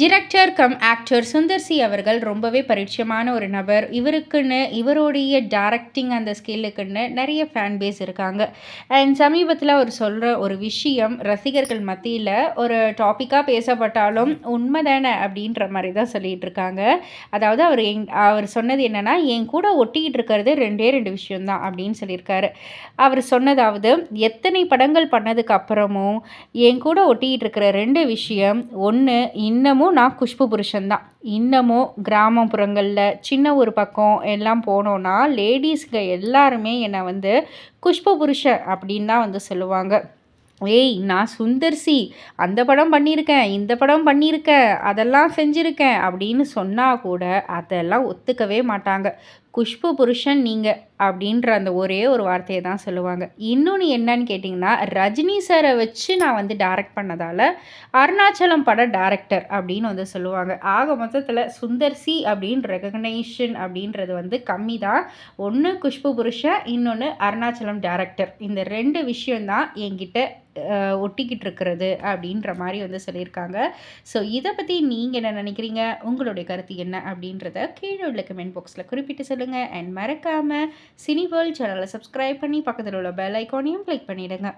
Director cum actor Sundar C அவர்கள் ரொம்பவே பரிச்சயமான ஒரு நபர். இவருக்குன்னு இவருடைய டைரக்டிங் அந்த ஸ்கில்லுக்குன்னு நிறைய ஃபேன் பேஸ் இருக்காங்க. அண்ட் சமீபத்தில் அவர் சொல்கிற ஒரு விஷயம் ரசிகர்கள் மத்தியில் ஒரு டாப்பிக்காக பேசப்பட்டாலும் உண்மை தானே அப்படின்ற மாதிரி தான் சொல்லிகிட்டு இருக்காங்க. அதாவது அவர் எங் அவர் சொன்னது என்னென்னா என் கூட ஒட்டிக்கிட்டு இருக்கிறது ரெண்டே ரெண்டு விஷயம்தான் அப்படின்னு சொல்லியிருக்காரு. அவர் சொன்னதாவது எத்தனை படங்கள் பண்ணதுக்கு அப்புறமும் என் கூட ஒட்டிக்கிட்டு இருக்கிற ரெண்டு விஷயம் ஒன்று இன்னமும் இன்னமும் நான் குஷ்பு புருஷன் தான் இன்னமும் கிராமப்புறங்களில் சின்ன ஒரு பக்கம் எல்லாம் போனோன்னா லேடிஸ்ங்க எல்லாருமே என்னை வந்து குஷ்பு புருஷன் அப்படின்னு தான் வந்து சொல்லுவாங்க. ஏய் நான் சுந்தர்சி அந்த படம் பண்ணியிருக்கேன் இந்த படம் பண்ணியிருக்கேன் அதெல்லாம் செஞ்சுருக்கேன் அப்படின்னு சொன்னால் கூட அதெல்லாம் ஒத்துக்கவே மாட்டாங்க. குஷ்பு புருஷன் நீங்கள் அப்படின்ற அந்த ஒரே ஒரு வார்த்தையை தான் சொல்லுவாங்க. இன்னொன்று என்னன்னு கேட்டிங்கன்னா ரஜினி சாரை வச்சு நான் வந்து டைரக்ட் பண்ணதால் அருணாச்சலம் பட டேரக்டர் அப்படின்னு வந்து சொல்லுவாங்க. ஆக மொத்தத்தில் சுந்தர்சி அப்படின்னு ரெகக்னைஷன் அப்படின்றது வந்து கம்மி தான். ஒன்று குஷ்பு புருஷன் இன்னொன்று அருணாச்சலம் டேரக்டர் இந்த ரெண்டு விஷயந்தான் என்கிட்ட ஒட்டிக்கிட்டு இருக்கிறது அப்படின்ற மாதிரி வந்து சொல்லியிருக்காங்க. ஸோ இதை பற்றி நீங்கள் என்ன நினைக்கிறீங்க? உங்களுடைய கருத்து என்ன அப்படின்றத கீழே உள்ள கமெண்ட் பாக்ஸில் குறிப்பிட்டு சொல்லுங்கள் சொல்லுங்கள் அண்ட் மறக்காமல் சினி வேர்ல்ட் சேனலை சப்ஸ்கிரைப் பண்ணி பக்கத்தில் உள்ள பெல் ஐக்கானையும் கிளிக் பண்ணிவிடுங்க